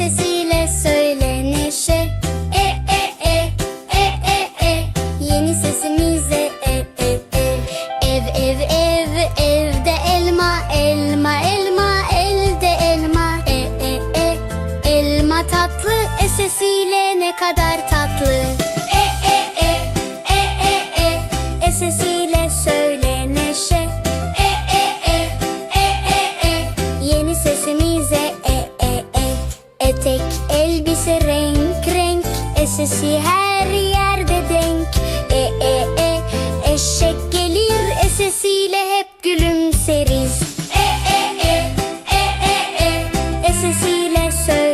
sesiyle söyle neşe. E e e e e e. Yeni sesimize e e e. Ev ev ev evde elma elma elma elde elma. E e e. Elma tatlı e sesiyle ne kadar tatlı. E e e e e e. E sesiyle Elbise renk renk Esesi her yerde denk. E e e Eşek gelir esesiyle hep gülümseriz. E e e E e e Esesiyle söyle